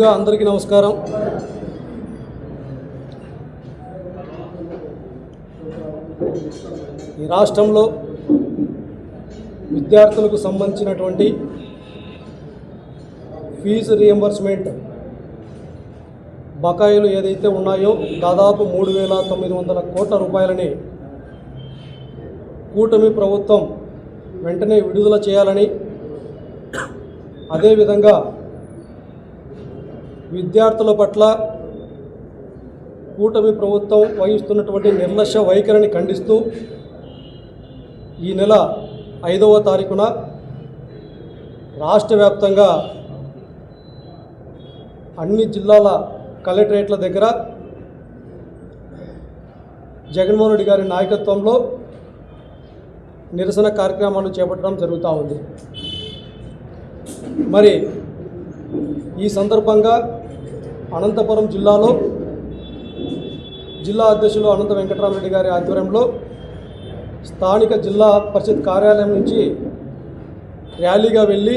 ముందుగా అందరికీ నమస్కారం. ఈ రాష్ట్రంలో విద్యార్థులకు సంబంధించినటువంటి ఫీజు రియంబర్స్మెంట్ బకాయిలు ఏదైతే ఉన్నాయో దాదాపు మూడు వేల తొమ్మిది వందల కోట్ల రూపాయలని కూటమి ప్రభుత్వం వెంటనే విడుదల చేయాలని అదేవిధంగా విద్యార్థుల పట్ల కూటమి ప్రభుత్వం వహిస్తున్నటువంటి నిర్లక్ష్య వైఖరిని ఖండిస్తూ ఈ నెల ఐదవ తారీఖున రాష్ట్ర వ్యాప్తంగా అన్ని జిల్లాల కలెక్టరేట్ల దగ్గర జగన్మోహన్ రెడ్డి గారి నాయకత్వంలో నిరసన కార్యక్రమాలు చేపట్టడం జరుగుతూ ఉంది. మరి ఈ సందర్భంగా అనంతపురం జిల్లాలో జిల్లా అధ్యక్షులు అనంత వెంకటరామరెడ్డి గారి ఆధ్వర్యంలో స్థానిక జిల్లా పరిషత్ కార్యాలయం నుంచి ర్యాలీగా వెళ్ళి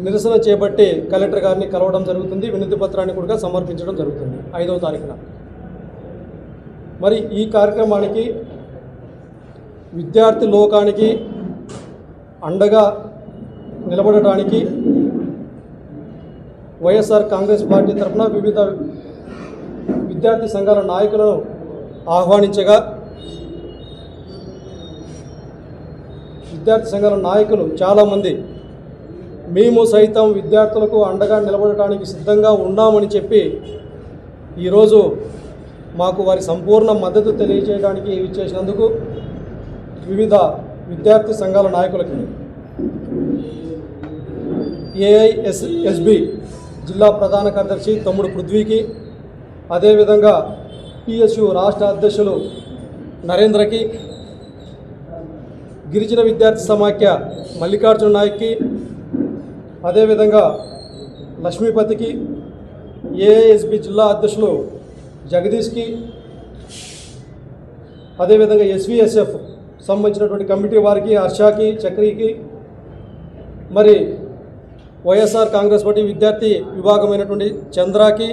నిరసన చేపట్టి కలెక్టర్ గారిని కలవడం జరుగుతుంది. వినతి పత్రాన్ని కూడా సమర్పించడం జరుగుతుంది. ఐదవ తారీఖున. మరి ఈ కార్యక్రమానికి విద్యార్థి లోకానికి అండగా నిలబడటానికి వైఎస్ఆర్ కాంగ్రెస్ పార్టీ తరఫున వివిధ విద్యార్థి సంఘాల నాయకులను ఆహ్వానించగా విద్యార్థి సంఘాల నాయకులు చాలామంది మేము సైతం విద్యార్థులకు అండగా నిలబడటానికి సిద్ధంగా ఉన్నామని చెప్పి ఈరోజు మాకు వారి సంపూర్ణ మద్దతు తెలియజేయడానికి ఇచ్చేసినందుకు వివిధ విద్యార్థి సంఘాల నాయకులకి ఏఐఎస్ ఎస్బి జిల్లా ప్రధాన కార్యదర్శి తమ్ముడు పృథ్వీకి అదేవిధంగా పిఎస్యు రాష్ట్ర అధ్యక్షులు నరేంద్రకి గిరిజన విద్యార్థి సమాఖ్య మల్లికార్జున నాయక్కి అదేవిధంగా లక్ష్మీపతికి ఏఐఎస్బి జిల్లా అధ్యక్షులు జగదీష్కి అదేవిధంగా ఎస్విఎస్ఎఫ్ సంబంధించినటువంటి కమిటీ వారికి హర్షాకి చక్రికి మరి వైఎస్ఆర్ కాంగ్రెస్ పార్టీ విద్యార్థి విభాగమైనటువంటి చంద్రాకి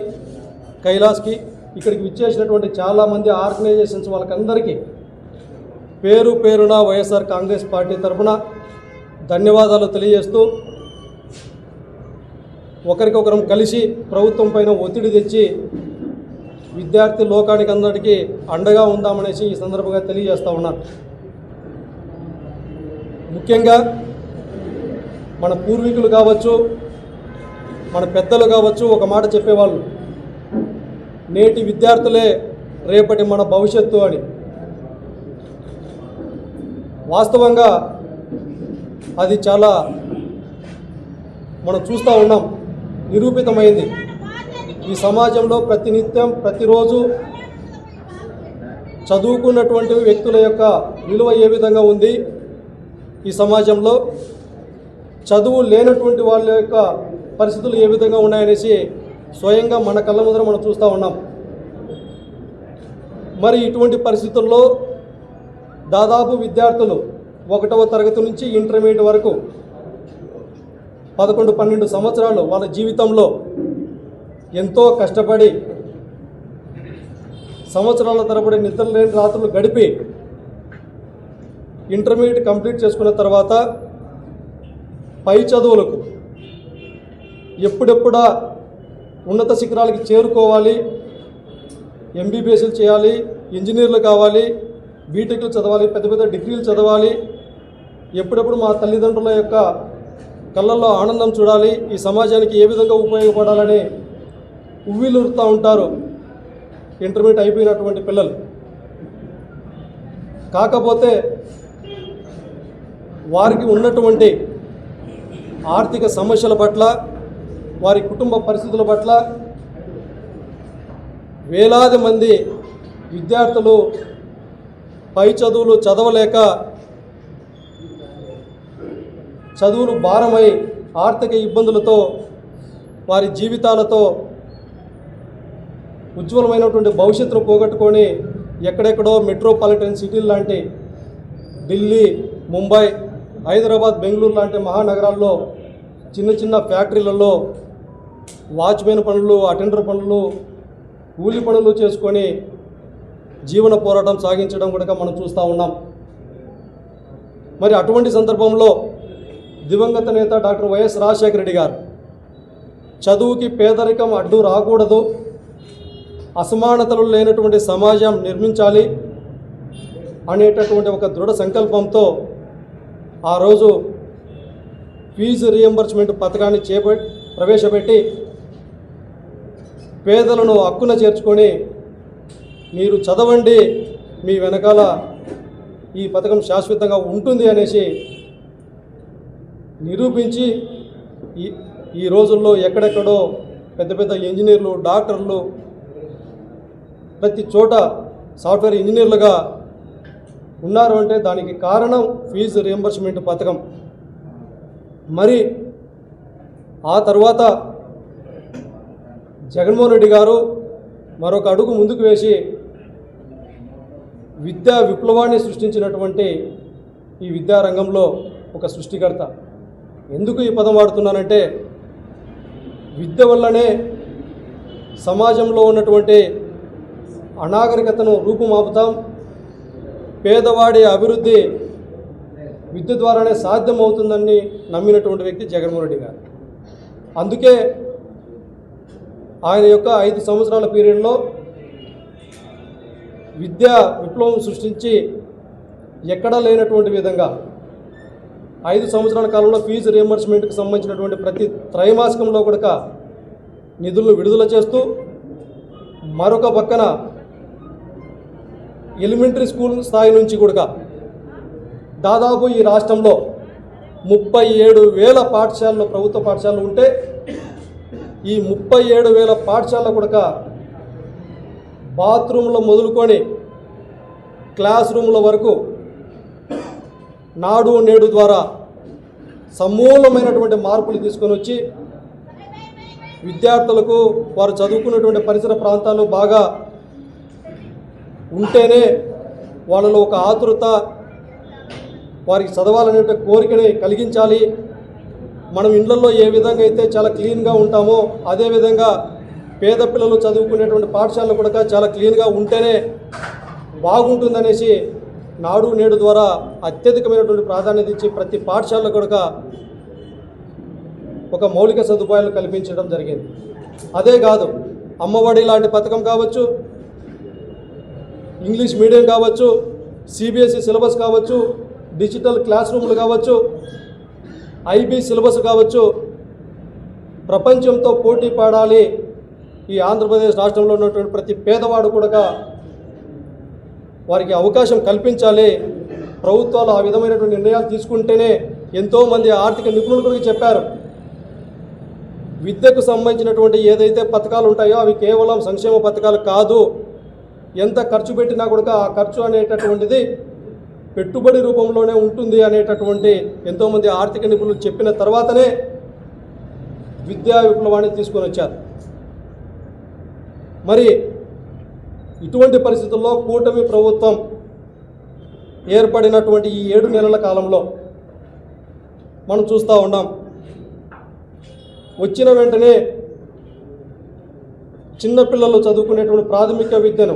కైలాస్కి ఇక్కడికి విచ్చేసినటువంటి చాలామంది ఆర్గనైజేషన్స్ వాళ్ళకందరికీ పేరు పేరున వైఎస్ఆర్ కాంగ్రెస్ పార్టీ తరఫున ధన్యవాదాలు తెలియజేస్తూ ఒకరికొకరం కలిసి ప్రభుత్వం పైన ఒత్తిడి తెచ్చి విద్యార్థి లోకానికి అందరికీ అండగా ఉందామనేసి ఈ సందర్భంగా తెలియజేస్తా ఉన్నాను ముఖ్యంగా మన పూర్వీకులు కావచ్చు మన పెద్దలు కావచ్చు ఒక మాట చెప్పేవాళ్ళు. నేటి విద్యార్థులే రేపటి మన భవిష్యత్తు అని. వాస్తవంగా అది చాలా మనం చూస్తూ ఉన్నాం. నిరూపితమైంది. ఈ సమాజంలో ప్రతినిత్యం ప్రతిరోజు చదువుకున్నటువంటి వ్యక్తుల యొక్క విలువ ఏ విధంగా ఉంది? ఈ సమాజంలో చదువు లేనటువంటి వాళ్ళ యొక్క పరిస్థితులు ఏ విధంగా ఉన్నాయనేసి స్వయంగా మన కళ్ళ ముందర మనం చూస్తూ ఉన్నాం. మరి ఇటువంటి పరిస్థితుల్లో దాదాపు విద్యార్థులు ఒకటవ తరగతి నుంచి ఇంటర్మీడియట్ వరకు పదకొండు పన్నెండు సంవత్సరాలు వాళ్ళ జీవితంలో ఎంతో కష్టపడి సంవత్సరాల తరబడి నిద్ర లేని రాత్రులు గడిపి ఇంటర్మీడియట్ కంప్లీట్ చేసుకున్న తర్వాత పై చదువులకు ఎప్పుడెప్పుడా ఉన్నత శిఖరాలకి చేరుకోవాలి ఎంబీబీఎస్లు చేయాలి ఇంజనీర్లు కావాలి బీటెక్లు చదవాలి పెద్ద పెద్ద డిగ్రీలు చదవాలి. ఎప్పుడెప్పుడు మా తల్లిదండ్రుల యొక్క కళ్ళల్లో ఆనందం చూడాలి ఈ సమాజానికి ఏ విధంగా ఉపయోగపడాలని ఉవ్విలురుతూ ఉంటారు ఇంటర్మీడియట్ అయిపోయినటువంటి పిల్లలు. కాకపోతే వారికి ఉన్నటువంటి ఆర్థిక సమస్యల పట్ల వారి కుటుంబ పరిస్థితుల పట్ల వేలాది మంది విద్యార్థులు పై చదువులు చదవలేక చదువులు భారమై ఆర్థిక ఇబ్బందులతో వారి జీవితాలతో ఉజ్వలమైనటువంటి భవిష్యత్తును పోగొట్టుకొని ఎక్కడెక్కడో మెట్రోపాలిటన్ సిటీలు లాంటి ఢిల్లీ ముంబై హైదరాబాద్ బెంగళూరు లాంటి మహానగరాల్లో చిన్న చిన్న ఫ్యాక్టరీలలో వాచ్మెన్ పనులు అటెండర్ పనులు కూలి పనులు చేసుకొని జీవన పోరాటం సాగించడం కూడా మనం చూస్తూ ఉన్నాం. మరి అటువంటి సందర్భంలో దివంగత నేత డాక్టర్ వైఎస్ రాజశేఖర రెడ్డి గారు చదువుకి పేదరికం అడ్డు రాకూడదు అసమానతలు లేనటువంటి సమాజం నిర్మించాలి అనేటటువంటి ఒక దృఢ సంకల్పంతో ఆ రోజు ఫీజు రియంబర్స్మెంట్ పథకాన్ని చేప ప్రవేశపెట్టి పేదలను హక్కున చేర్చుకొని మీరు చదవండి మీ వెనకాల ఈ పథకం శాశ్వతంగా ఉంటుంది అనేసి నిరూపించి ఈ ఈ రోజుల్లో ఎక్కడెక్కడో పెద్ద పెద్ద ఇంజనీర్లు డాక్టర్లు ప్రతి చోట సాఫ్ట్వేర్ ఇంజనీర్లుగా ఉన్నారు అంటే దానికి కారణం ఫీజు రియంబర్స్మెంట్ పథకం. మరి ఆ తర్వాత జగన్మోహన్ రెడ్డి గారు మరొక అడుగు ముందుకు వేసి విద్యా విప్లవాన్ని సృష్టించినటువంటి ఈ విద్యారంగంలో ఒక సృష్టికర్త. ఎందుకు ఈ పదం వాడుతున్నానంటే విద్య వల్లనే సమాజంలో ఉన్నటువంటి అనాగరికతను రూపుమాపుతాం పేదవాడి అభివృద్ధి విద్య ద్వారానే సాధ్యమవుతుందని నమ్మినటువంటి వ్యక్తి జగన్మోహన్ రెడ్డి గారు. అందుకే ఆయన యొక్క ఐదు సంవత్సరాల పీరియడ్లో విద్యా విప్లవం సృష్టించి ఎక్కడా లేనటువంటి విధంగా ఐదు సంవత్సరాల కాలంలో ఫీజు రియంబర్స్మెంట్కి సంబంధించినటువంటి ప్రతి త్రైమాసికంలో కూడా నిధులను విడుదల చేస్తూ మరొక పక్కన ఎలిమెంటరీ స్కూల్ స్థాయి నుంచి కూడా దాదాపు ఈ రాష్ట్రంలో ముప్పై ఏడు వేల పాఠశాలలు ప్రభుత్వ పాఠశాలలు ఉంటే ఈ ముప్పై ఏడు వేల పాఠశాలలో కూడా బాత్రూంలో మొదలుకొని క్లాస్ రూమ్ల వరకు నాడు నేడు ద్వారా సమూలమైనటువంటి మార్పులు తీసుకొని వచ్చి విద్యార్థులకు వారు చదువుకున్నటువంటి పరిసర ప్రాంతాలు బాగా ఉంటేనే వాళ్ళలో ఒక ఆతురత వారికి చదవాలనే కోరికని కలిగించాలి. మనం ఇండ్లలో ఏ విధంగా అయితే చాలా క్లీన్గా ఉంటామో అదేవిధంగా పేద పిల్లలు చదువుకునేటువంటి పాఠశాలలు కూడా చాలా క్లీన్గా ఉంటేనే బాగుంటుందనేసి నాడు నేడు ద్వారా అత్యధికమైనటువంటి ప్రాధాన్యత ఇచ్చి ప్రతి పాఠశాలలో కూడా ఒక మౌలిక సదుపాయాలు కల్పించడం జరిగింది. అదే కాదు అమ్మఒడి లాంటి పథకం కావచ్చు ఇంగ్లీష్ మీడియం కావచ్చు సిబిఎస్ఈ సిలబస్ కావచ్చు డిజిటల్ క్లాస్ రూమ్లు కావచ్చు ఐబీ సిలబస్ కావచ్చు ప్రపంచంతో పోటీ పాడాలి. ఈ ఆంధ్రప్రదేశ్ రాష్ట్రంలో ఉన్నటువంటి ప్రతి పేదవాడు కూడా వారికి అవకాశం కల్పించాలి. ప్రభుత్వాలు ఆ విధమైనటువంటి నిర్ణయాలు తీసుకుంటేనే ఎంతోమంది ఆర్థిక నిపుణులు కూడా చెప్పారు. విద్యకు సంబంధించినటువంటి ఏదైతే పథకాలు ఉంటాయో అవి కేవలం సంక్షేమ పథకాలు కాదు. ఎంత ఖర్చు పెట్టినా కూడా ఆ ఖర్చు అనేటటువంటిది పెట్టుబడి రూపంలోనే ఉంటుంది అనేటటువంటి ఎంతోమంది ఆర్థిక నిపుణులు చెప్పిన తర్వాతనే విద్యా విప్లవాన్ని తీసుకొని వచ్చారు. మరి ఇటువంటి పరిస్థితుల్లో కూటమి ప్రభుత్వం ఏర్పడినటువంటి ఈ ఏడు నెలల కాలంలో మనం చూస్తూ ఉన్నాం. వచ్చిన వెంటనే చిన్నపిల్లలు చదువుకునేటువంటి ప్రాథమిక విద్యను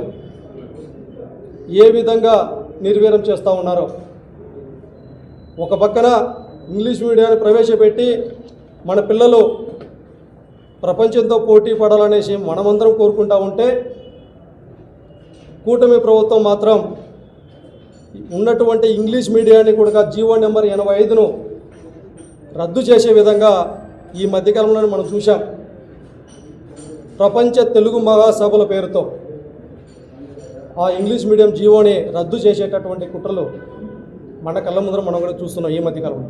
ఏ విధంగా నిర్వీర్యం చేస్తూ ఉన్నారో. ఒక పక్కన ఇంగ్లీష్ మీడియాన్ని ప్రవేశపెట్టి మన పిల్లలు ప్రపంచంతో పోటీ పడాలనేసి మనమందరం కోరుకుంటా ఉంటే కూటమి ప్రభుత్వం మాత్రం ఉన్నటువంటి ఇంగ్లీష్ మీడియాని కూడా జీవో నెంబర్ ఎనభై ఐదును రద్దు చేసే విధంగా ఈ మధ్యకాలంలో మనం చూసాం ప్రపంచ తెలుగు మహాసభల పేరుతో. ఆ ఇంగ్లీష్ మీడియం జీవోని రద్దు చేసేటటువంటి కుట్రలు మన కళ్ళ ముందర మనం కూడా చూస్తున్నాం ఈ మధ్యకాలంలో.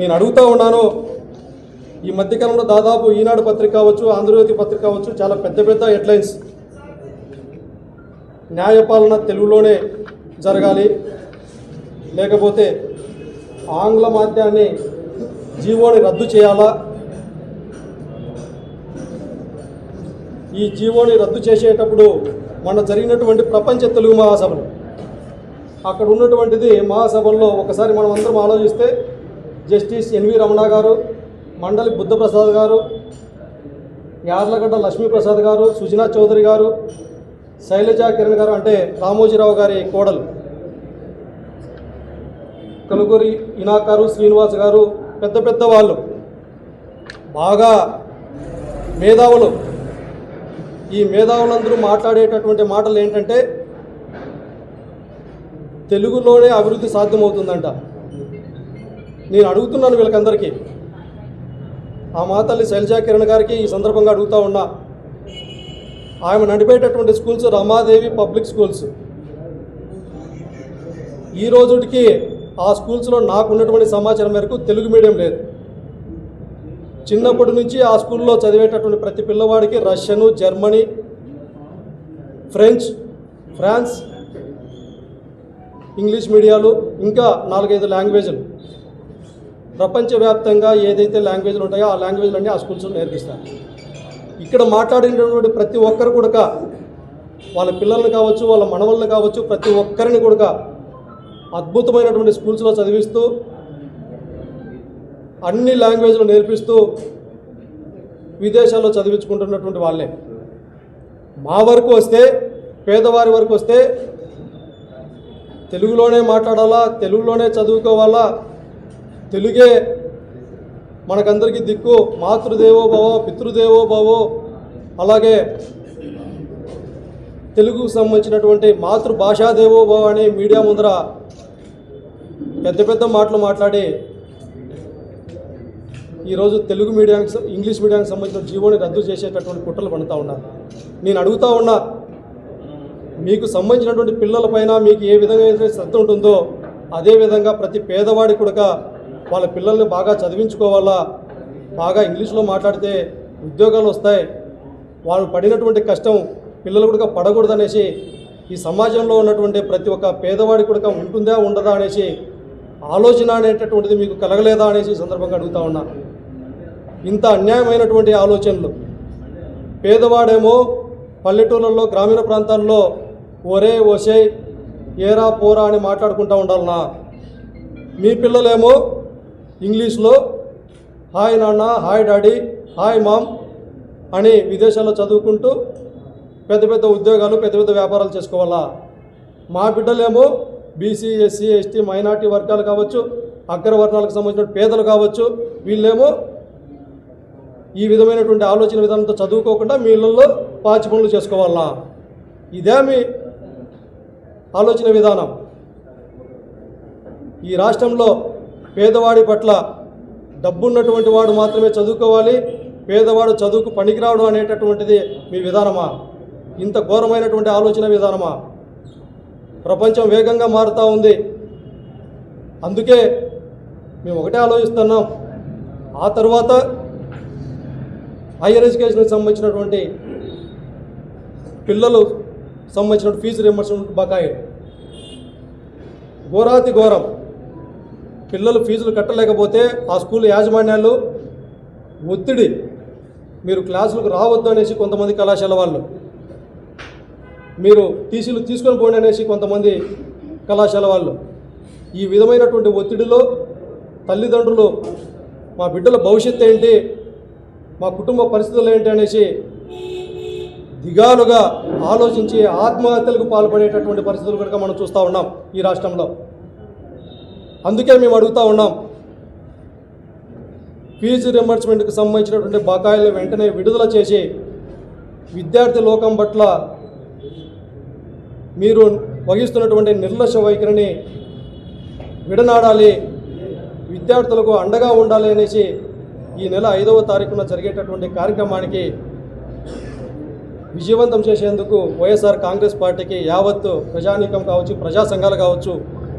నేను అడుగుతూ ఉన్నాను ఈ మధ్యకాలంలో దాదాపు ఈనాడు పత్రిక కావచ్చు ఆంధ్రజ్యోతి పత్రిక కావచ్చు చాలా పెద్ద పెద్ద హెడ్లైన్స్ న్యాయపాలన తెలుగులోనే జరగాలి. లేకపోతే ఆంగ్ల మాధ్యాన్ని జీవోని రద్దు చేయాలా? ఈ జీవోని రద్దు చేసేటప్పుడు మన జరిగినటువంటి ప్రపంచ తెలుగు మహాసభలు. అక్కడ ఉన్నటువంటిది మహాసభల్లో ఒకసారి మనం అందరం ఆలోచిస్తే జస్టిస్ ఎన్వి రమణ గారు మండలి బుద్ధప్రసాద్ గారు యార్లగడ్డ లక్ష్మీప్రసాద్ గారు సుజనా చౌదరి గారు శైలజా కిరణ్ గారు అంటే రామోజీరావు గారి కోడలు. కలుగురి ఇనాకారు శ్రీనివాస్ గారు పెద్ద పెద్ద వాళ్ళు. బాగా మేధావులు. ఈ మేధావులందరూ మాట్లాడేటటువంటి మాటలు ఏంటంటే తెలుగులోనే అభివృద్ధి సాధ్యమవుతుందంట. నేను అడుగుతున్నాను వీళ్ళకందరికీ. ఆ మాతల్లి శైలజా కిరణ్ గారికి ఈ సందర్భంగా అడుగుతా ఉన్నా. ఆమె నడిపేటటువంటి స్కూల్స్ రమాదేవి పబ్లిక్ స్కూల్స్. ఈ రోజుకి ఆ స్కూల్స్లో నాకు ఉన్నటువంటి సమాచారం మేరకు తెలుగు మీడియం లేదు. చిన్నప్పటి నుంచి ఆ స్కూల్లో చదివేటటువంటి ప్రతి పిల్లవాడికి Russian Germany French France English మీడియాలు ఇంకా నాలుగైదు లాంగ్వేజ్లు. ప్రపంచవ్యాప్తంగా ఏదైతే లాంగ్వేజ్లు ఉంటాయో ఆ లాంగ్వేజ్లు అన్నీ ఆ స్కూల్స్లో నేర్పిస్తారు. ఇక్కడ మాట్లాడినటువంటి ప్రతి ఒక్కరు కూడా వాళ్ళ పిల్లల్ని కావచ్చు వాళ్ళ మనవల్ని కావచ్చు ప్రతి ఒక్కరిని కూడా అద్భుతమైనటువంటి స్కూల్స్లో చదివిస్తూ అన్ని లాంగ్వేజ్లు నేర్పిస్తూ విదేశాల్లో చదివించుకుంటున్నటువంటి వాళ్ళే. మా వరకు వస్తే పేదవారి వరకు వస్తే తెలుగులోనే మాట్లాడాలా తెలుగులోనే చదువుకోవాలా తెలుగే మనకందరికీ దిక్కు మాతృదేవో భవ పితృదేవో భవో అలాగే తెలుగుకు సంబంధించినటువంటి మాతృభాషాదేవో భవ అని మీడియా ముందర పెద్ద పెద్ద మాటలు మాట్లాడి ఈరోజు తెలుగు మీడియానికి ఇంగ్లీష్ మీడియానికి సంబంధించిన జీవోని రద్దు చేసేటటువంటి కుట్రలు పడుతూ ఉన్నారు నేను అడుగుతా ఉన్నా మీకు సంబంధించినటువంటి పిల్లలపైన మీకు ఏ విధంగా అయితే శ్రద్ధ ఉంటుందో అదేవిధంగా ప్రతి పేదవాడి కూడా వాళ్ళ పిల్లల్ని బాగా చదివించుకోవాలా? బాగా ఇంగ్లీష్లో మాట్లాడితే ఉద్యోగాలు వస్తాయి. వాళ్ళు పడినటువంటి కష్టం పిల్లలు కూడా పడకూడదనేసి ఈ సమాజంలో ఉన్నటువంటి ప్రతి ఒక్క పేదవాడి కూడా ఉంటుందా ఉండదా అనేసి ఆలోచన అనేటటువంటిది మీకు కలగలేదా అనేసి సందర్భంగా అడుగుతా ఉన్నా. ఇంత అన్యాయమైనటువంటి ఆలోచనలు. పేదవాడేమో పల్లెటూళ్ళల్లో గ్రామీణ ప్రాంతాల్లో ఒరే ఒసే ఏరా పోరా అని మాట్లాడుకుంటూ ఉండాలనా మీ పిల్లలేమో ఇంగ్లీష్లో హాయ్ నాన్న హాయ్ డాడీ హాయ్ మామ్ అని విదేశాల్లో చదువుకుంటూ పెద్ద పెద్ద ఉద్యోగాలు పెద్ద పెద్ద వ్యాపారాలు చేసుకోవాలా? మా బిడ్డలేమో బీసీ ఎస్సీ ఎస్టీ మైనార్టీ వర్గాలు కావచ్చు అగ్రవర్ణాలకు సంబంధించిన పేదలు కావచ్చు వీళ్ళేమో ఈ విధమైనటువంటి ఆలోచన విధానంతో చదువుకోకుండా మీ ఇళ్ళల్లో పాచి పనులు చేసుకోవాలా? ఇదే మీ ఆలోచన విధానం. ఈ రాష్ట్రంలో పేదవాడి పట్ల డబ్బున్నటువంటి వాడు మాత్రమే చదువుకోవాలి పేదవాడు చదువుకు పనికిరావడం అనేటటువంటిది మీ విధానమా? ఇంత ఘోరమైనటువంటి ఆలోచన విధానమా? ప్రపంచం వేగంగా మారుతూ ఉంది. అందుకే మేము ఒకటే ఆలోచిస్తున్నాం. ఆ తర్వాత హైయర్ ఎడ్యుకేషన్కి సంబంధించినటువంటి పిల్లలు సంబంధించిన ఫీజు రియంబర్స్మెంట్ బకాయి ఘోరాతి ఘోరం. పిల్లలు ఫీజులు కట్టలేకపోతే ఆ స్కూల్ యాజమాన్యాలు ఒత్తిడి. మీరు క్లాసులకు రావద్దు అనేసి కొంతమంది కళాశాల వాళ్ళు. మీరు టీసీలు తీసుకొని పోండి అనేసి కొంతమంది కళాశాల వాళ్ళు. ఈ విధమైనటువంటి ఒత్తిడిలో తల్లిదండ్రులు మా బిడ్డల భవిష్యత్తు ఏంటి? మా కుటుంబ పరిస్థితులు ఏంటి అనేసి దిగాలుగా ఆలోచించి ఆత్మహత్యలకు పాల్పడేటటువంటి పరిస్థితులు కనుక మనం చూస్తూ ఉన్నాం ఈ రాష్ట్రంలో. అందుకే మేము అడుగుతూ ఉన్నాం ఫీజు రింబర్స్మెంట్కి సంబంధించినటువంటి బకాయిలు వెంటనే విడుదల చేసి విద్యార్థి లోకం పట్ల మీరు వహిస్తున్నటువంటి నిర్లక్ష్య వైఖరిని విడనాడాలి విద్యార్థులకు అండగా ఉండాలి అనేసి ఈ నెల ఐదవ తారీఖున జరిగేటటువంటి కార్యక్రమానికి విజయవంతం చేసేందుకు వైఎస్ఆర్ కాంగ్రెస్ పార్టీకి యావత్తు ప్రజానీకం కావచ్చు ప్రజా సంఘాలు కావచ్చు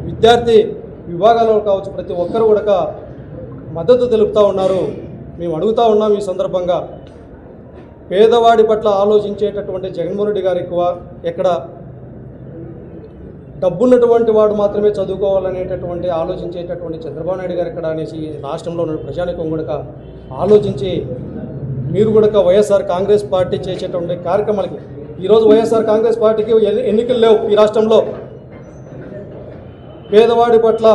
విద్యార్థి విభాగాలలో కావచ్చు ప్రతి ఒక్కరు కూడా మద్దతు తెలుపుతూ ఉన్నారు. మేము అడుగుతూ ఉన్నాం ఈ సందర్భంగా. పేదవాడి పట్ల ఆలోచించేటటువంటి జగన్మోహన్ రెడ్డి గారు ఎక్కువ ఎక్కడ డబ్బున్నటువంటి వాడు మాత్రమే చదువుకోవాలనేటటువంటి ఆలోచించేటటువంటి చంద్రబాబు నాయుడు గారు ఇక్కడ అనేసి రాష్ట్రంలో ఉన్న ప్రజానికం కూడా ఆలోచించి మీరు కూడా వైఎస్ఆర్ కాంగ్రెస్ పార్టీ చేసేటువంటి కార్యక్రమాలకి ఈరోజు వైఎస్ఆర్ కాంగ్రెస్ పార్టీకి ఎన్ని- ఎన్నికలు లేవు ఈ రాష్ట్రంలో. పేదవాడి పట్ల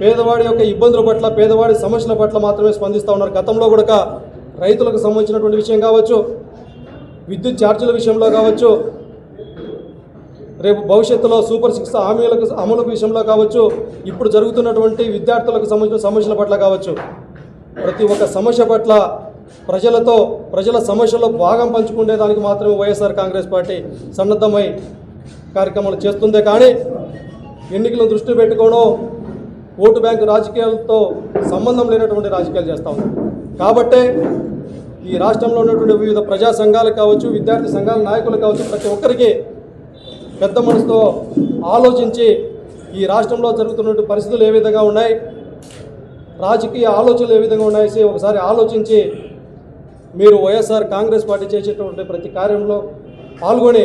పేదవాడి యొక్క ఇబ్బందుల పట్ల పేదవాడి సమస్యల పట్ల మాత్రమే స్పందిస్తూ ఉన్నారు. గతంలో కూడా రైతులకు సంబంధించినటువంటి విషయం కావచ్చు విద్యుత్ ఛార్జీల విషయంలో కావచ్చు రేపు భవిష్యత్తులో సూపర్ సిక్స్ హామీలకు అమలు విషయంలో కావచ్చు ఇప్పుడు జరుగుతున్నటువంటి విద్యార్థులకు సంబంధించిన సమస్యల పట్ల కావచ్చు. ప్రతి ఒక్క సమస్య పట్ల ప్రజలతో ప్రజల సమస్యల్లో భాగం పంచుకునే దానికి మాత్రమే వైఎస్ఆర్ కాంగ్రెస్ పార్టీ సన్నద్ధమై కార్యక్రమాలు చేస్తుందే కానీ ఎన్నికలను దృష్టి పెట్టుకోవడం ఓటు బ్యాంకు రాజకీయాలతో సంబంధం లేనటువంటి రాజకీయాలు చేస్తూ ఉంది. కాబట్టే ఈ రాష్ట్రంలో ఉన్నటువంటి వివిధ ప్రజా సంఘాలు కావచ్చు విద్యార్థి సంఘాల నాయకులు కావచ్చు ప్రతి ఒక్కరికి పెద్ద మనసుతో ఆలోచించి ఈ రాష్ట్రంలో జరుగుతున్నటువంటి పరిస్థితులు ఏ విధంగా ఉన్నాయి? రాజకీయ ఆలోచనలు ఏ విధంగా ఉన్నాయి? ఒకసారి ఆలోచించి మీరు వైఎస్ఆర్ కాంగ్రెస్ పార్టీ చేసేటువంటి ప్రతి కార్యంలో పాల్గొని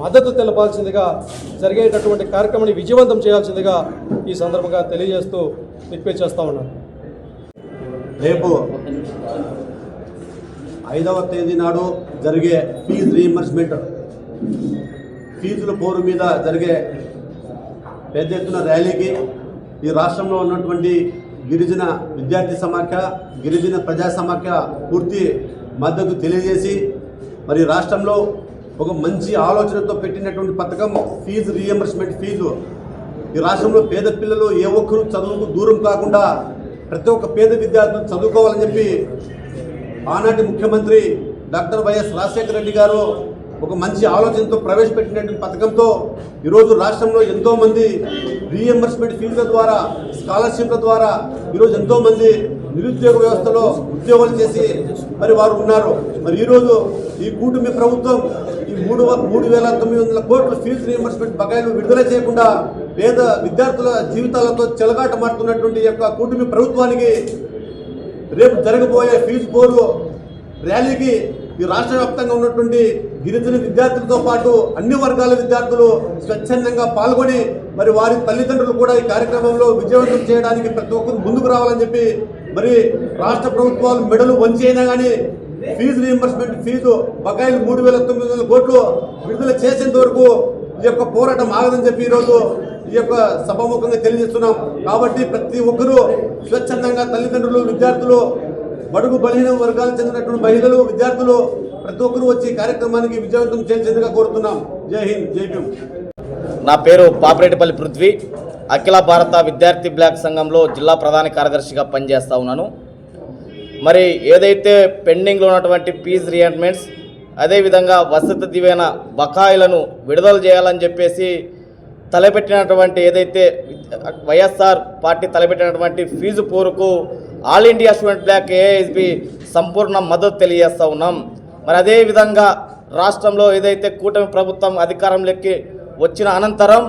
మద్దతు తెలపాల్సిందిగా జరిగేటటువంటి కార్యక్రమాన్ని విజయవంతం చేయాల్సిందిగా ఈ సందర్భంగా తెలియజేస్తూ రిక్వెస్ట్ చేస్తూ ఉన్నాను. రేపు ఐదవ తేదీ నాడు జరిగే ఫీజు రీఎంబర్స్మెంట్ ఫీజుల పోరు మీద జరిగే పెద్ద ఎత్తున ర్యాలీకి ఈ రాష్ట్రంలో ఉన్నటువంటి గిరిజన విద్యార్థి సమాఖ్య గిరిజన ప్రజా సమాఖ్య పూర్తి మద్దతు తెలియజేసి మరి రాష్ట్రంలో ఒక మంచి ఆలోచనతో పెట్టినటువంటి పథకం ఫీజు రీఎంబర్స్మెంట్ ఫీజు. ఈ రాష్ట్రంలో పేద పిల్లలు ఏ ఒక్కరూ చదువుకు దూరం కాకుండా ప్రతి ఒక్క పేద విద్యార్థులు చదువుకోవాలని చెప్పి ఆనాటి ముఖ్యమంత్రి డాక్టర్ వైఎస్ రాజశేఖర రెడ్డి గారు ఒక మంచి ఆలోచనతో ప్రవేశపెట్టినటువంటి పథకంతో ఈరోజు రాష్ట్రంలో ఎంతోమంది రీఎంబర్స్మెంట్ ఫీజుల ద్వారా స్కాలర్షిప్ల ద్వారా ఈరోజు ఎంతోమంది నిరుద్యోగ వ్యవస్థలో ఉద్యోగాలు చేసి మరి వారు ఉన్నారు. మరి ఈరోజు ఈ కూటమి ప్రభుత్వం ఈ మూడు మూడు వేల తొమ్మిది వందల కోట్ల ఫీజు రీఎంబర్స్మెంట్ బకాయిలు విడుదల చేయకుండా పేద విద్యార్థుల జీవితాలతో చెలగాట మారుతున్నటువంటి యొక్క కూటమి ప్రభుత్వానికి రేపు జరగబోయే ఫీజు బోర్డు ర్యాలీకి ఈ రాష్ట్ర వ్యాప్తంగా ఉన్నటువంటి గిరిజన విద్యార్థులతో పాటు అన్ని వర్గాల విద్యార్థులు స్వచ్ఛందంగా పాల్గొని మరి వారి తల్లిదండ్రులు కూడా ఈ కార్యక్రమంలో విజయవంతం చేయడానికి ప్రతి ఒక్కరు ముందుకు రావాలని చెప్పి మరి రాష్ట్ర ప్రభుత్వాలు మెడలు వంచి అయినా కానీ ఫీజు రీఎంబర్స్మెంట్ ఫీజు బకాయిలు మూడు వేల తొమ్మిది వందల కోట్లు విడుదల చేసేంత వరకు ఈ యొక్క పోరాటం ఆగదని చెప్పి ఈరోజు ఈ యొక్క సభాముఖంగా తెలియజేస్తున్నాం. కాబట్టి ప్రతి ఒక్కరూ స్వచ్ఛందంగా తల్లిదండ్రులు విద్యార్థులు బడుగు బలహీన వర్గాలకు చెందినటువంటి మహిళలు విద్యార్థులు ప్రతి ఒక్కరూ వచ్చి కార్యక్రమానికి విజయవంతం చేసేందుగా కోరుతున్నాం. జై హింద్ జై భీమ్. నా పేరు పాపిరెడ్డిపల్లి పృథ్వీ. అఖిల భారత విద్యార్థి బ్లాక్ సంఘంలో జిల్లా ప్రధాన కార్యదర్శిగా పనిచేస్తూ ఉన్నాను. మరి ఏదైతే పెండింగ్లో ఉన్నటువంటి ఫీజు రియంట్మెంట్స్ అదేవిధంగా వసతి దివేన బకాయిలను విడుదల చేయాలని చెప్పేసి తలపెట్టినటువంటి ఏదైతే వైఎస్ఆర్ పార్టీ తలపెట్టినటువంటి ఫీజు పోరుకు all India student block AISB సంపూర్ణ మద్దతు తెలియజేస్తూ ఉన్నాం. మరి అదేవిధంగా రాష్ట్రంలో ఏదైతే కూటమి ప్రభుత్వం అధికారంలోకి వచ్చిన అనంతరం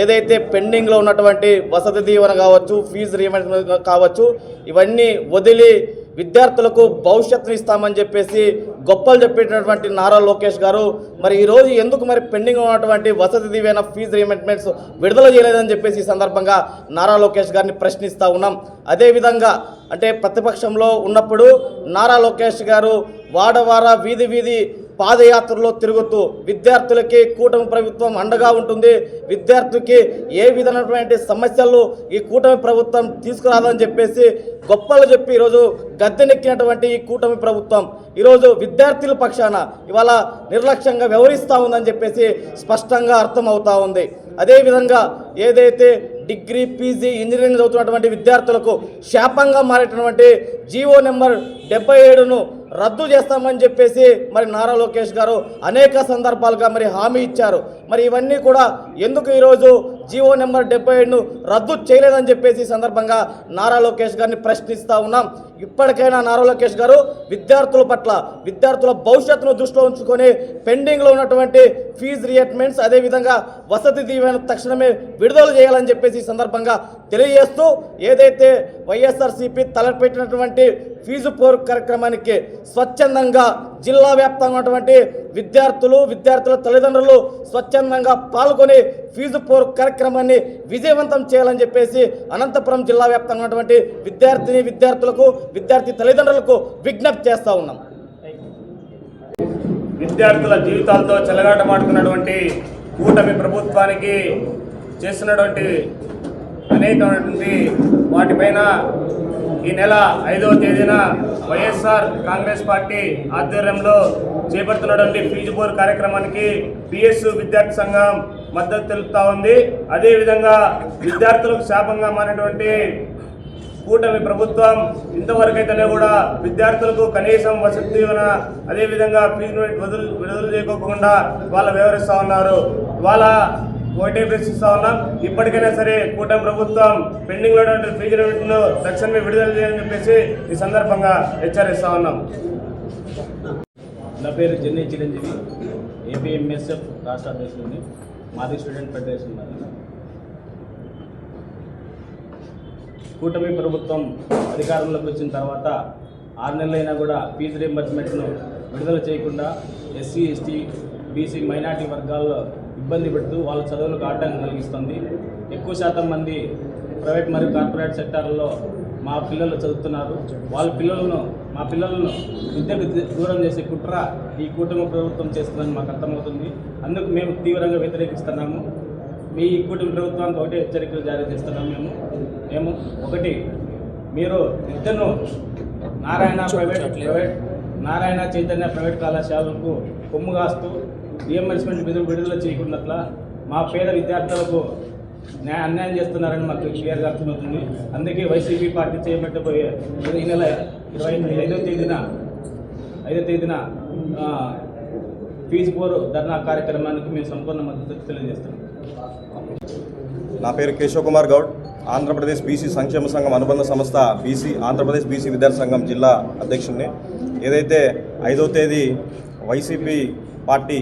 ఏదైతే పెండింగ్లో ఉన్నటువంటి వసతి దీవెన కావచ్చు ఫీజు రీమెంట్ కావచ్చు ఇవన్నీ వదిలి విద్యార్థులకు భవిష్యత్తును ఇస్తామని చెప్పేసి గొప్పలు చెప్పేటటువంటి నారా లోకేష్ గారు మరి ఈరోజు ఎందుకు మరి పెండింగ్ ఉన్నటువంటి వసతి దీవెన ఫీజు రీమెంట్మెంట్స్ విడుదల చేయలేదని చెప్పేసి ఈ సందర్భంగా నారా లోకేష్ గారిని ప్రశ్నిస్తూ ఉన్నాం. అదేవిధంగా అంటే ప్రతిపక్షంలో ఉన్నప్పుడు నారా లోకేష్ గారు వాడవార వీధి వీధి పాదయాత్రలో తిరుగుతూ విద్యార్థులకి కూటమి ప్రభుత్వం అండగా ఉంటుంది. విద్యార్థికి ఏ విధమైనటువంటి సమస్యలు ఈ కూటమి ప్రభుత్వం తీసుకురాదని చెప్పేసి గొప్పలు చెప్పి ఈరోజు గద్దెనెక్కినటువంటి ఈ కూటమి ప్రభుత్వం ఈరోజు విద్యార్థుల పక్షాన ఇవాళ నిర్లక్ష్యంగా వ్యవహరిస్తూ ఉందని చెప్పేసి స్పష్టంగా అర్థమవుతా ఉంది. అదేవిధంగా ఏదైతే డిగ్రీ పీజీ ఇంజనీరింగ్ చదువుతున్నటువంటి విద్యార్థులకు శాపంగా మారేటటువంటి జీవో నెంబర్ డెబ్బై ఏడును రద్దు చేస్తామని చెప్పేసి మరి నారా లోకేష్ గారు అనేక సందర్భాలుగా మరి హామీ ఇచ్చారు. మరి ఇవన్నీ కూడా ఎందుకు ఈరోజు జీవో నెంబర్ డెబ్బై ఏడును రద్దు చేయలేదని చెప్పేసి సందర్భంగా నారా లోకేష్ గారిని ప్రశ్నిస్తూ ఉన్నాం. ఇప్పటికైనా నారా లోకేష్ గారు విద్యార్థుల పట్ల విద్యార్థుల భవిష్యత్తును దృష్టిలో ఉంచుకొని పెండింగ్లో ఉన్నటువంటి ఫీజు రియట్మెంట్స్ అదేవిధంగా వసతి దీవెన తక్షణమే విడుదల చేయాలని చెప్పేసి సందర్భంగా తెలియజేస్తూ ఏదైతే వైఎస్ఆర్సీపీ తలపెట్టినటువంటి ఫీజు పోరు కార్యక్రమానికి స్వచ్ఛందంగా జిల్లా వ్యాప్తంగా ఉన్నటువంటి విద్యార్థులు విద్యార్థుల తల్లిదండ్రులు స్వచ్ఛందంగా పాల్గొని ఫీజు పోరు కార్యక్రమాన్ని విజయవంతం చేయాలని చెప్పేసి అనంతపురం జిల్లా వ్యాప్తంగా ఉన్నటువంటి విద్యార్థిని విద్యార్థులకు విద్యార్థి తల్లిదండ్రులకు విజ్ఞప్తి చేస్తూ ఉన్నాం. విద్యార్థుల జీవితాలతో చెలగాటమాడుతున్నటువంటి కూటమి ప్రభుత్వానికి చేస్తున్నటువంటి అనేకమైనటువంటి వాటిపైన ఈ నెల ఐదవ తేదీన వైఎస్ఆర్ కాంగ్రెస్ పార్టీ ఆధ్వర్యంలో చేపడుతున్నటువంటి ఫీజు బోర్ కార్యక్రమానికి పిఎస్ విద్యార్థి సంఘం మద్దతు తెలుపుతా ఉంది. అదేవిధంగా విద్యార్థులకు శాపంగా మారినటువంటి కూటమి ప్రభుత్వం ఇంతవరకు కూడా విద్యార్థులకు కనీసం వసతి దీవెన అదేవిధంగా ఫీజు వదులు విడుదల చేయకోకుండా వాళ్ళు వ్యవహరిస్తూ ఉన్నారు. వాళ్ళ ఒకటే ప్రశ్నిస్తా ఉన్నాం. ఇప్పటికైనా సరే కూటమి ప్రభుత్వం పెండింగ్లో ఉన్నటువంటి ఫీజు తక్షణమే విడుదల చేయాలని చెప్పేసి ఈ సందర్భంగా హెచ్చరిస్తా ఉన్నాం. నా పేరు జెన్నీ చిరంజీవి ఏపీఎంఎస్ఎఫ్ రాష్ట్ర అధ్యక్షుడిని మాది స్టూడెంట్ ఫెడరేషన్ కూటమి ప్రభుత్వం అధికారంలోకి వచ్చిన తర్వాత ఆరు నెలలైనా కూడా ఫీజు రీంబర్స్మెంట్ను విడుదల చేయకుండా ఎస్సీ ఎస్టీ బీసీ మైనార్టీ వర్గాల్లో ఇబ్బంది పెడుతూ వాళ్ళ చదువులకు ఆటంకం కలిగిస్తుంది. ఎక్కువ శాతం మంది ప్రైవేట్ మరియు కార్పొరేట్ సెక్టార్లలో మా పిల్లలు చదువుతున్నారు. వాళ్ళ పిల్లలను మా పిల్లలను విద్యకు దూరం చేసే కుట్ర ఈ కూటమి ప్రభుత్వం చేస్తుందని మాకు అర్థమవుతుంది. అందుకు మేము తీవ్రంగా వ్యతిరేకిస్తున్నాము. మీ కూటమి ప్రభుత్వానికి ఒకటే హెచ్చరికలు జారీ చేస్తున్నాము మేము. మేము ఒకటి మీరు విద్యను Narayana private private Narayana Chaitanya private కళాశాలలకు కొమ్ము కాస్తూ రియంబర్స్మెంట్ విధులు విడుదల చేయకున్నట్ల మా పేద విద్యార్థులకు అన్యాయం చేస్తున్నారని మాకు క్లియర్గా అర్థమవుతుంది. అందుకే వైసీపీ పార్టీ చేపట్టబోయే ఈ నెల ఇరవై ఐదో తేదీన ఐదో తేదీన ఫీజు పోరు ధర్నా కార్యక్రమానికి మేము సంపూర్ణ మద్దతు తెలియజేస్తున్నాం. నా పేరు కేశవ్ కుమార్ గౌడ్. ఆంధ్రప్రదేశ్ బీసీ సంక్షేమ సంఘం అనుబంధ సంస్థ బీసీ ఆంధ్రప్రదేశ్ బీసీ విద్యార్థి సంఘం జిల్లా అధ్యక్షుడిని. ఏదైతే ఐదో తేదీ వైసీపీ పార్టీ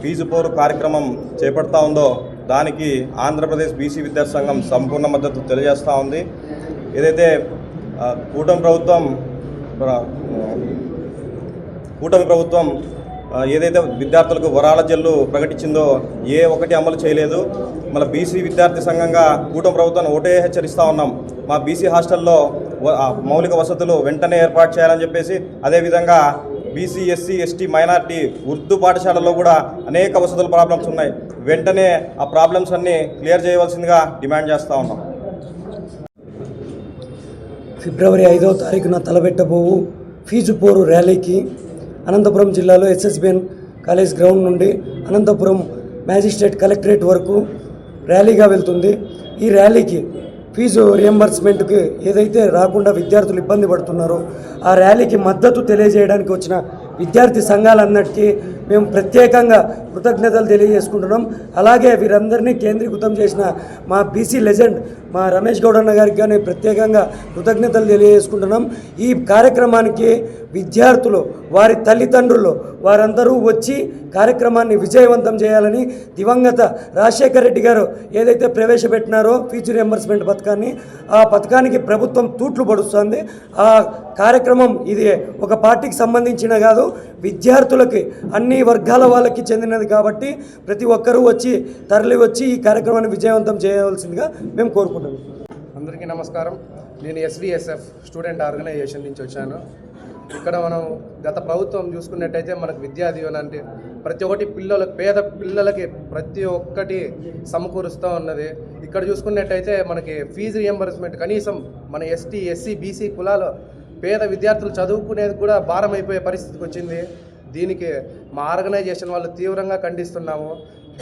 ఫీజు పోరు కార్యక్రమం చేపడతా ఉందో దానికి ఆంధ్రప్రదేశ్ బీసీ విద్యార్థి సంఘం సంపూర్ణ మద్దతు తెలియజేస్తూ ఉంది. ఏదైతే కూటమి ప్రభుత్వం కూటమి ప్రభుత్వం ఏదైతే విద్యార్థులకు వరాల జల్లు ప్రకటించిందో ఏ ఒకటి అమలు చేయలేదు. మన బీసీ విద్యార్థి సంఘంగా కూటమి ప్రభుత్వాన్ని ఒకటే హెచ్చరిస్తూ ఉన్నాం. మా బీసీ హాస్టల్లో మౌలిక వసతులు వెంటనే ఏర్పాటు చేయాలని చెప్పేసి అదేవిధంగా BC SC ST minority Urdu పాఠశాలలో కూడా అనేక వసతుల ప్రాబ్లమ్స్ ఉన్నాయి. వెంటనే ఆ ప్రాబ్లమ్స్ అన్నీ క్లియర్ చేయవలసిందిగా డిమాండ్ చేస్తూ ఉన్నాం. ఫిబ్రవరి ఐదవ తారీఖున తలపెట్టబోవు ఫీజు పోరు ర్యాలీకి అనంతపురం జిల్లాలో ఎస్ఎస్బిఎన్ కాలేజ్ గ్రౌండ్ నుండి అనంతపురం మ్యాజిస్ట్రేట్ కలెక్టరేట్ వరకు ర్యాలీగా వెళ్తుంది. ఈ ర్యాలీకి ఫీజు రియంబర్స్మెంట్కి ఏదైతే రాకుండా విద్యార్థులు ఇబ్బంది పడుతున్నారో ఆ ర్యాలీకి మద్దతు తెలియజేయడానికి వచ్చిన విద్యార్థి సంఘాలన్నిటికీ మేము ప్రత్యేకంగా కృతజ్ఞతలు తెలియజేసుకుంటున్నాం. అలాగే వీరందరినీ కేంద్రీకృతం చేసిన మా బీసీ లెజెండ్ మా రమేష్ గౌడ్ అన్న గారికి కానీ ప్రత్యేకంగా కృతజ్ఞతలు తెలియజేసుకుంటున్నాం. ఈ కార్యక్రమానికి విద్యార్థులు వారి తల్లిదండ్రులు వారందరూ వచ్చి కార్యక్రమాన్ని విజయవంతం చేయాలని దివంగత రాజశేఖర రెడ్డి గారు ఏదైతే ప్రవేశపెట్టినారో ఫీజు రియంబర్స్మెంట్ పథకాన్ని ఆ పథకానికి ప్రభుత్వం తూట్లు పడుస్తుంది. ఆ కార్యక్రమం ఇది ఒక పార్టీకి సంబంధించిన కాదు విద్యార్థులకి అన్ని వర్గాల వాళ్ళకి చెందినది కాబట్టి ప్రతి ఒక్కరూ వచ్చి తరలి వచ్చి ఈ కార్యక్రమాన్ని విజయవంతం చేయవలసిందిగా మేము కోరుకుంటున్నాం. అందరికీ నమస్కారం. నేను ఎస్విఎస్ఎఫ్ స్టూడెంట్ ఆర్గనైజేషన్ నుంచి వచ్చాను. ఇక్కడ మనం గత ప్రభుత్వం చూసుకున్నట్టయితే మనకు విద్యా దీవెన అంటే ప్రతి ఒక్కటి పిల్లలకు పేద పిల్లలకి ప్రతి ఒక్కటి సమకూరుస్తూ ఉన్నది. ఇక్కడ చూసుకున్నట్టయితే మనకి ఫీజు రియంబర్స్మెంట్ కనీసం మన ఎస్టీ ఎస్సీ బీసీ కులాల పేద విద్యార్థులు చదువుకునేది కూడా భారం అయిపోయే పరిస్థితికి వచ్చింది. దీనికి మా ఆర్గనైజేషన్ వాళ్ళు తీవ్రంగా ఖండిస్తున్నాము.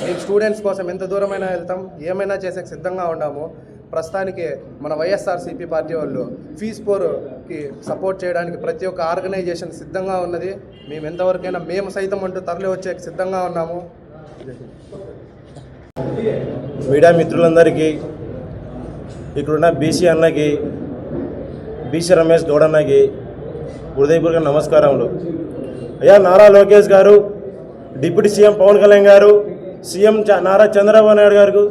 మేము స్టూడెంట్స్ కోసం ఎంత దూరమైనా వెళ్తాం ఏమైనా చేసే సిద్ధంగా ఉన్నాము. ప్రస్తుతానికి మన వైఎస్ఆర్సీపీ పార్టీ వాళ్ళు ఫీజ్ పోర్కి సపోర్ట్ చేయడానికి ప్రతి ఒక్క ఆర్గనైజేషన్ సిద్ధంగా ఉన్నది. మేము ఎంతవరకైనా మేము సైతం అంటూ తరలి వచ్చే సిద్ధంగా ఉన్నాము. మీడియా మిత్రులందరికీ ఇక్కడున్న బీసీ అన్నకి బీసీ రమేష్ గౌడ్ అన్నకి హృదయపూర్వక నమస్కారములు. అయ్యా నారా లోకేష్ గారు డిప్యూటీ సీఎం పవన్ కళ్యాణ్ గారు సీఎం చ- నారా చంద్రబాబు నాయుడు గారు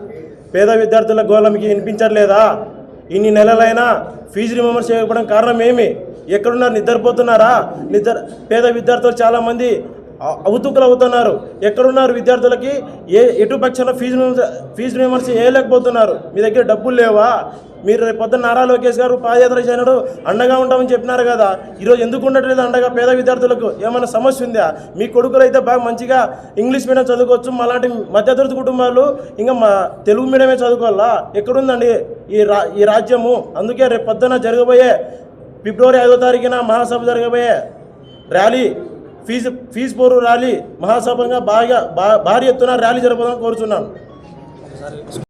పేద విద్యార్థుల గోళంకి వినిపించట్లేదా? ఇన్ని నెలలైనా ఫీజు రిమెంబర్స్ చేయకపోవడం కారణం ఏమి? ఎక్కడున్నారు? నిద్రపోతున్నారా? నిద్ర పేద విద్యార్థులు చాలామంది అవుతుకులు అవుతున్నారు ఎక్కడున్నారు విద్యార్థులకి? ఏ ఎటు పక్షాన ఫీజు ఫీజు రిమర్స్ వేయలేకపోతున్నారు మీ దగ్గర డబ్బులు లేవా? మీరు రేపు పొద్దున్న నారా లోకేష్ గారు పాదయాత్ర చేయనడు అండగా ఉంటామని చెప్పినారు కదా. ఈరోజు ఎందుకు ఉండట్లేదు అండగా పేద విద్యార్థులకు? ఏమైనా సమస్య ఉందా? మీ కొడుకులు అయితే బాగా మంచిగా ఇంగ్లీష్ మీడియం చదువుకోవచ్చు. మాలాంటి మధ్యతరగతి కుటుంబాలు ఇంకా మా తెలుగు మీడియమే చదువుకోవాలా? ఎక్కడుందండి ఈ రా ఈ రాజ్యము? అందుకే రేపు పొద్దున జరగబోయే ఫిబ్రవరి ఐదో తారీఖున మహాసభ జరగబోయే ర్యాలీ ఫీజు ఫీజు పోరు ర్యాలీ మహాసభంగా బాగా భారీ ఎత్తున ర్యాలీ జరపదని కోరుచున్నాను.